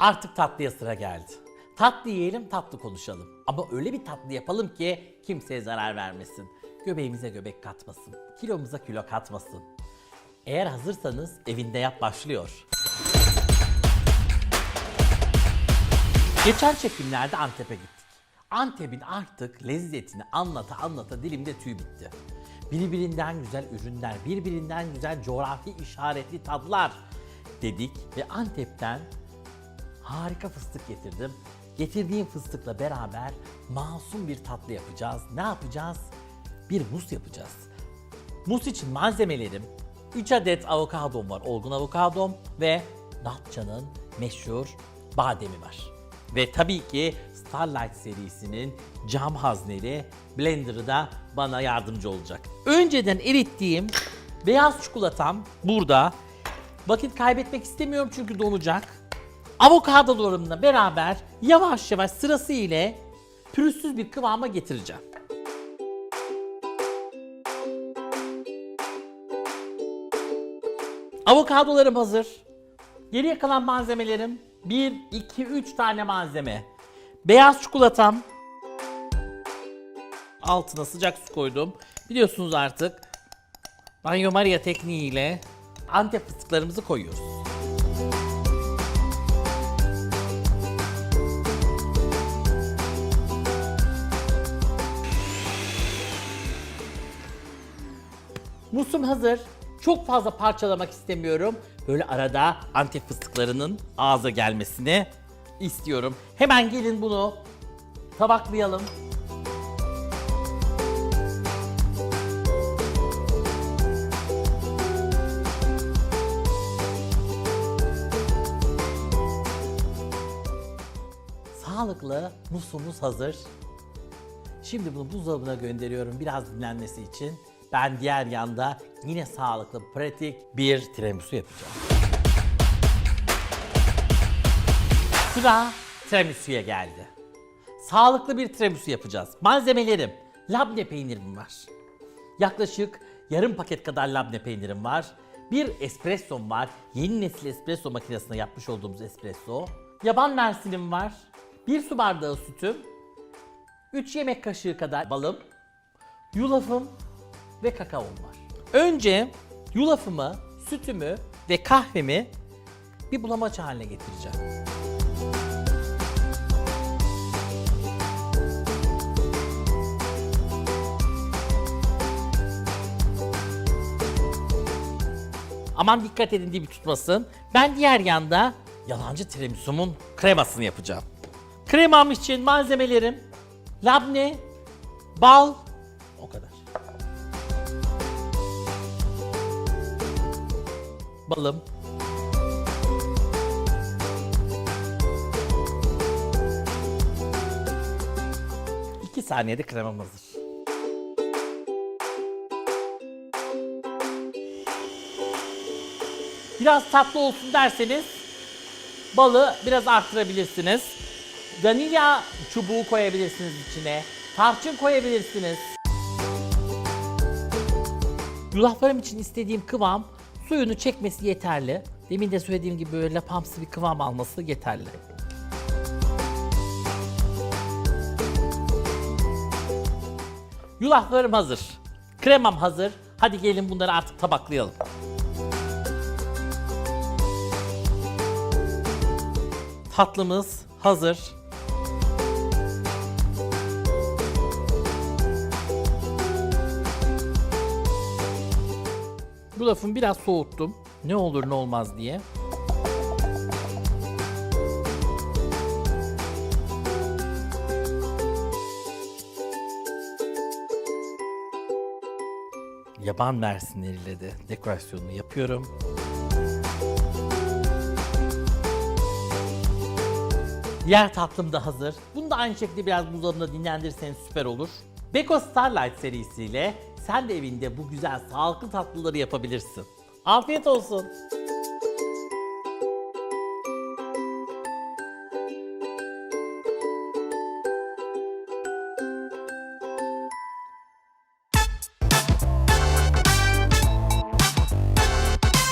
Artık tatlıya sıra geldi. Tatlı yiyelim, tatlı konuşalım. Ama öyle bir tatlı yapalım ki kimseye zarar vermesin. Göbeğimize göbek katmasın. Kilomuza kilo katmasın. Eğer hazırsanız evinde yap başlıyor. Geçen çekimlerde Antep'e gittik. Antep'in artık lezzetini anlata anlata dilimde tüy bitti. Birbirinden güzel ürünler, birbirinden güzel coğrafi işaretli tadlar dedik ve Antep'ten harika fıstık getirdim. Getirdiğim fıstıkla beraber masum bir tatlı yapacağız. Ne yapacağız? Bir mus yapacağız. Mus için malzemelerim 3 adet avokadom var. Olgun avokadom ve Datça'nın meşhur bademi var. Ve tabii ki Starlight serisinin cam hazneli blenderı da bana yardımcı olacak. Önceden erittiğim beyaz çikolatam burada. Vakit kaybetmek istemiyorum çünkü donacak. Avokadolarımla beraber yavaş yavaş sırası ile pürüzsüz bir kıvama getireceğim. Avokadolarım hazır. Geriye kalan malzemelerim 1, 2, 3 tane malzeme. Beyaz çikolatam. Altına sıcak su koydum. Biliyorsunuz artık Banyo Maria tekniğiyle Antep fıstıklarımızı koyuyoruz. Musum hazır. Çok fazla parçalamak istemiyorum. Böyle arada Antep fıstıklarının ağza gelmesini istiyorum. Hemen gelin bunu tabaklayalım. Sağlıklı musumuz hazır. Şimdi bunu buzdolabına gönderiyorum biraz dinlenmesi için. Ben diğer yanda yine sağlıklı, pratik bir tiramisu yapacağım. Sıra tiramisu'ya geldi. Sağlıklı bir tiramisu yapacağız. Malzemelerim, labne peynirim var. Yaklaşık yarım paket kadar labne peynirim var. Bir espressom var. Yeni nesil espresso makinesinde yapmış olduğumuz espresso. Yaban mersinim var. Bir su bardağı sütüm. 3 yemek kaşığı kadar balım. Yulafım ve kakaom var. Önce yulafımı, sütümü ve kahvemi bir bulamaç haline getireceğim. Aman dikkat edin dibi tutmasın. Ben diğer yanda yalancı tiramisumun kremasını yapacağım. Kremam için malzemelerim labne, bal, Balım. İki saniyede kremam hazır. Biraz tatlı olsun derseniz balı biraz arttırabilirsiniz. Vanilya çubuğu koyabilirsiniz içine. Tarçın koyabilirsiniz. Yulaflarım için istediğim kıvam suyunu çekmesi yeterli. Demin de söylediğim gibi böyle lapamsı bir kıvam alması yeterli. Yulaflarım hazır. Kremam hazır. Hadi gelin bunları artık tabaklayalım. Tatlımız hazır. Bu lafımı biraz soğuttum. Ne olur ne olmaz diye. Yaban mersinleriyle de dekorasyonunu yapıyorum. Diğer tatlım da hazır. Bunu da aynı şekilde biraz buzdolabında dinlendirirseniz süper olur. Beko Starlight serisiyle sen de evinde bu güzel sağlıklı tatlıları yapabilirsin. Afiyet olsun.